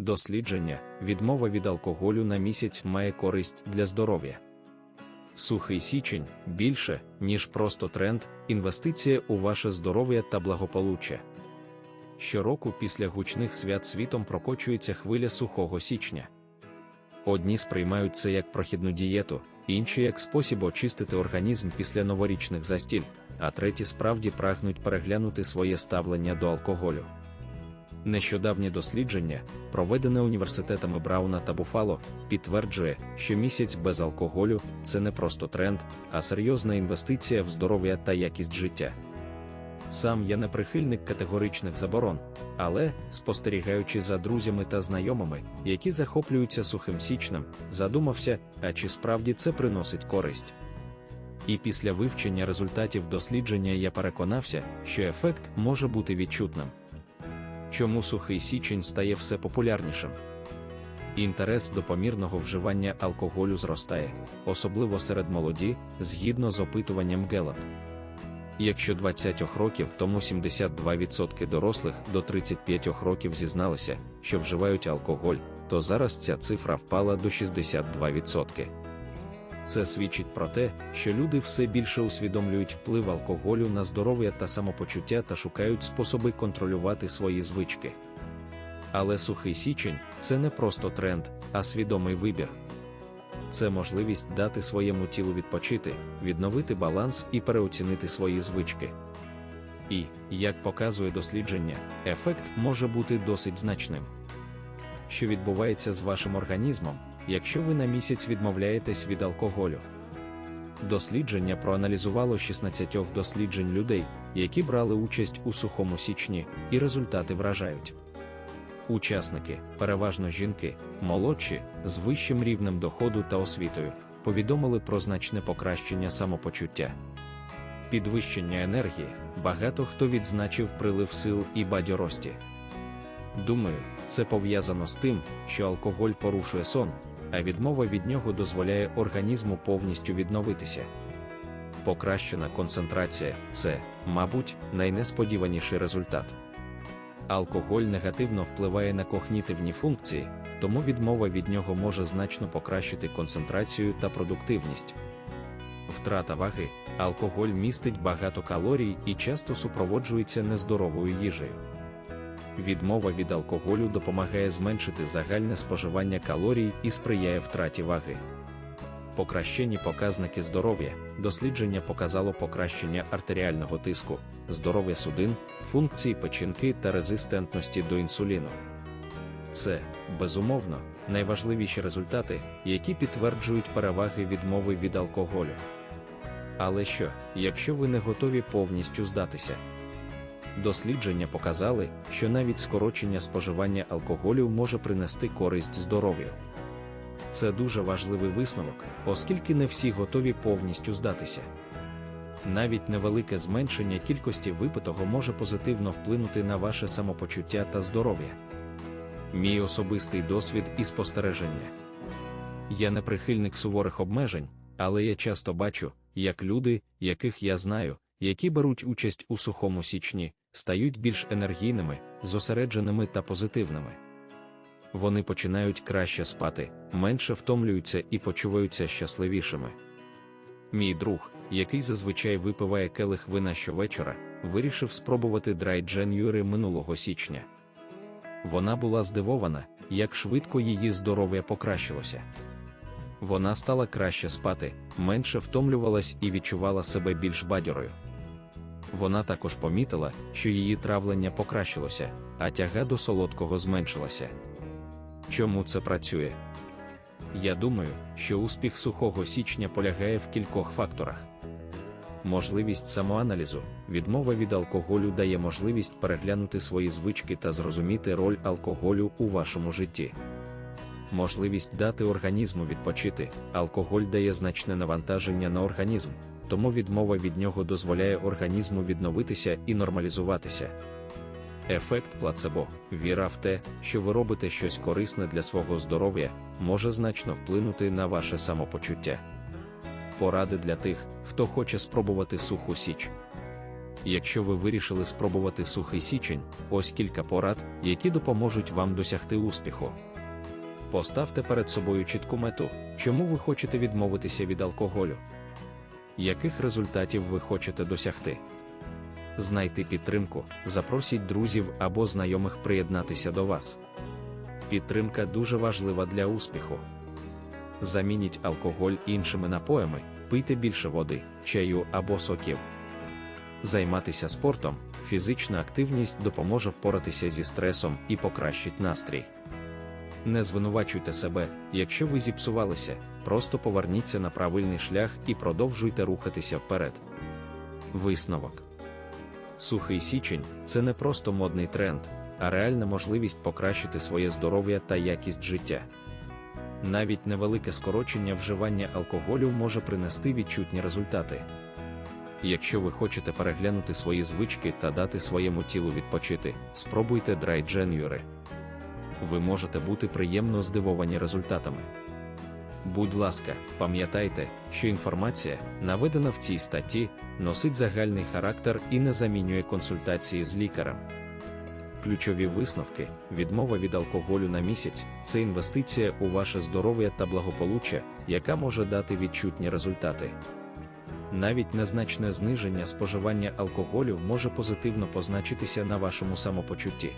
Дослідження, відмова від алкоголю на місяць має користь для здоров'я. Сухий січень більше, ніж просто тренд, інвестиція у ваше здоров'я та благополуччя. Щороку після гучних свят світом прокочується хвиля сухого січня. Одні сприймають це як прохідну дієту, інші як спосіб очистити організм після новорічних застіль, а треті справді прагнуть переглянути своє ставлення до алкоголю. Нещодавнє дослідження, проведене університетами Брауна та Буфало, підтверджує, що місяць без алкоголю це не просто тренд, а серйозна інвестиція в здоров'я та якість життя. Сам я не прихильник категоричних заборон, але, спостерігаючи за друзями та знайомими, які захоплюються сухим січнем, задумався, а чи справді це приносить користь. І після вивчення результатів дослідження я переконався, що ефект може бути відчутним. Чому сухий січень стає все популярнішим? Інтерес до помірного вживання алкоголю зростає, особливо серед молоді, згідно з опитуванням Гелап. Якщо 20 років тому 72% дорослих до 35 років зізналися, що вживають алкоголь, то зараз ця цифра впала до 62%. Це свідчить про те, що люди все більше усвідомлюють вплив алкоголю на здоров'я та самопочуття та шукають способи контролювати свої звички. Але сухий січень це не просто тренд, а свідомий вибір. Це можливість дати своєму тілу відпочити, відновити баланс і переоцінити свої звички. І, як показує дослідження, ефект може бути досить значним. Що відбувається з вашим організмом, якщо ви на місяць відмовляєтесь від алкоголю? Дослідження проаналізувало 16 досліджень людей, які брали участь у сухому січні, і результати вражають. Учасники, переважно жінки, молодші, з вищим рівнем доходу та освітою, повідомили про значне покращення самопочуття. Підвищення енергії, багато хто відзначив прилив сил і бадьорості. Думаю, це пов'язано з тим, що алкоголь порушує сон, а відмова від нього дозволяє організму повністю відновитися. Покращена концентрація це, мабуть, найнесподіваніший результат. Алкоголь негативно впливає на когнітивні функції, тому відмова від нього може значно покращити концентрацію та продуктивність. Втрата ваги, алкоголь містить багато калорій і часто супроводжується нездоровою їжею. Відмова від алкоголю допомагає зменшити загальне споживання калорій і сприяє втраті ваги. Покращені показники здоров'я, дослідження показало покращення артеріального тиску, здоров'я судин, функції печінки та резистентності до інсуліну. Це, безумовно, найважливіші результати, які підтверджують переваги відмови від алкоголю. Але що, якщо ви не готові повністю здатися? Дослідження показали, що навіть скорочення споживання алкоголю може принести користь здоров'ю. Це дуже важливий висновок, оскільки не всі готові повністю здатися. Навіть невелике зменшення кількості випитого може позитивно вплинути на ваше самопочуття та здоров'я. Мій особистий досвід і спостереження. Я не прихильник суворих обмежень, але я часто бачу, як люди, яких я знаю, які беруть участь у сухому січні, стають більш енергійними, зосередженими та позитивними. Вони починають краще спати, менше втомлюються і почуваються щасливішими. Мій друг, який зазвичай випиває келих вина щовечора, вирішив спробувати Dry January минулого січня. Вона була здивована, як швидко її здоров'я покращилося. Вона стала краще спати, менше втомлювалась і відчувала себе більш бадьорою. Вона також помітила, що її травлення покращилося, а тяга до солодкого зменшилася. Чому це працює? Я думаю, що успіх сухого січня полягає в кількох факторах. Можливість самоаналізу, відмова від алкоголю дає можливість переглянути свої звички та зрозуміти роль алкоголю у вашому житті. Можливість дати організму відпочити, алкоголь дає значне навантаження на організм, тому відмова від нього дозволяє організму відновитися і нормалізуватися. Ефект плацебо, віра в те, що ви робите щось корисне для свого здоров'я, може значно вплинути на ваше самопочуття. Поради для тих, хто хоче спробувати суху січ. Якщо ви вирішили спробувати сухий січень, ось кілька порад, які допоможуть вам досягти успіху. Поставте перед собою чітку мету, чому ви хочете відмовитися від алкоголю, яких результатів ви хочете досягти. Знайти підтримку, запросіть друзів або знайомих приєднатися до вас. Підтримка дуже важлива для успіху. Замініть алкоголь іншими напоями, пийте більше води, чаю або соків. Займатися спортом, фізична активність допоможе впоратися зі стресом і покращить настрій. Не звинувачуйте себе, якщо ви зіпсувалися, просто поверніться на правильний шлях і продовжуйте рухатися вперед. Висновок Сухий січень це не просто модний тренд, а реальна можливість покращити своє здоров'я та якість життя. Навіть невелике скорочення вживання алкоголю може принести відчутні результати. Якщо ви хочете переглянути свої звички та дати своєму тілу відпочити, спробуйте Dry January. Ви можете бути приємно здивовані результатами. Будь ласка, пам'ятайте, що інформація, наведена в цій статті, носить загальний характер і не замінює консультації з лікарем. Ключові висновки, відмова від алкоголю на місяць це інвестиція у ваше здоров'я та благополуччя, яка може дати відчутні результати. Навіть незначне зниження споживання алкоголю може позитивно позначитися на вашому самопочутті.